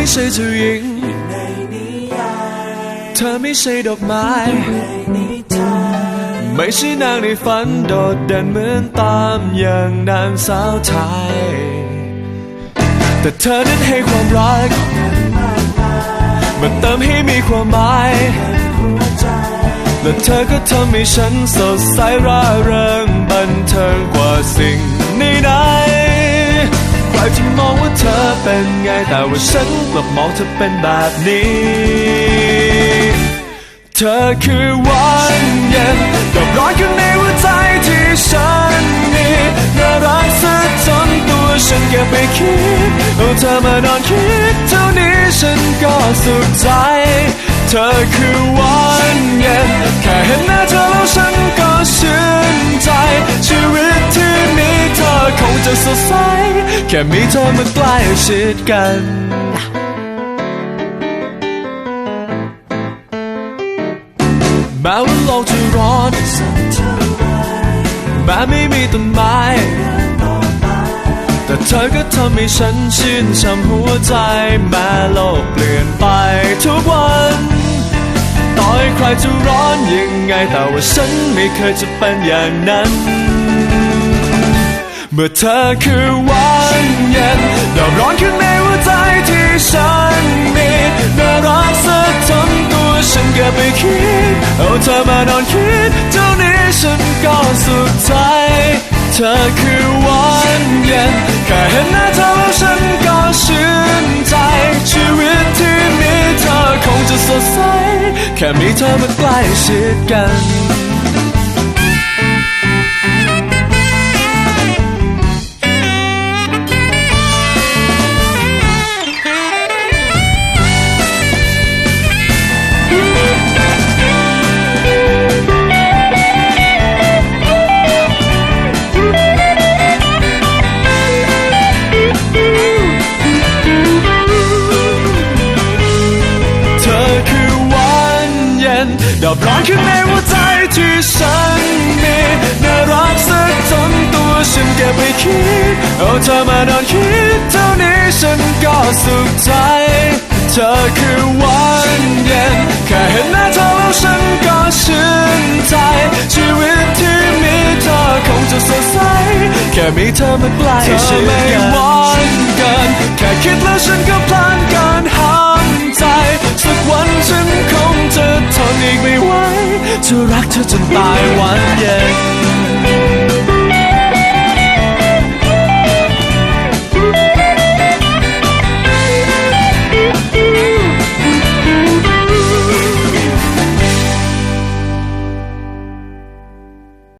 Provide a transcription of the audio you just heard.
ไม่ใช่เธอหญิง เธอไม่ใช่ดอกไม้ ไม่ใช่นางในฝันโดดเด่นเหมือนตามอย่างนางสาวไทย แต่เธอนั้นให้ความรัก มันเติมให้มีความหมาย และเธอก็ทำให้ฉันสดใสร่าเริงบันเทิงกว่าสิ่งใดๆใครจะ เป็นไง แต่ว่าฉันกลับมองเธอเป็นแบบนี้ เธอคือวันเย็นกับร้อนข้างในหัวใจที่ฉันมีน่ารักซะจนตัวฉันเก็บไปคิดเอาเธอมานอนคิดเท่านี้ฉันก็สุขใจ เธอคือวันเย็นแค่เห็นหน้าเธอแล้วฉันก็ชื่นใจ ชีวิตที่มีเธอคงจะสดใส แค่มีเธอมาใกล้ชิดกัน แม้ว่าโลกจะร้อนแม้ไม่มีต้นไม้ แต่เธอก็ทำให้ฉันชื่นช่ำหัวใจ แม้โลกเปลี่ยนไปทุกวันต่อให้ใครจะร้อนยังไง แต่ว่าฉันไม่เคยจะเป็นอย่างนั้น เมื่อเธอคือวัน บไปคิด เอาเธอมานอนคิดเท่านี้ฉันก็สุขใจ เธอคือวันเย็นแค่เห็นหน้าเธอแล้วฉันก็ชื่นใจ ชีวิตที่มีเธอคงจะสดใส แค่มีเธอมาใกล้ชิดกัน ฉันเก็บไปคิด เอาเธอมานอนคิด เท่านี้ฉันก็สุขใจ เธอคือวันเย็นแค่เห็นหน้าเธอแล้วฉันก็ชื่นใจ ชีวิตที่มีเธอคงจะสดใส แค่มีเธอมาใกล้ชิดกันเธอไม่หวานเกิน แค่คิดแล้วฉันก็พลันกินห้ามใจ สักวันฉันคงจะทนอีกไม่ไหวจะรักเธอจนตายวันเย็น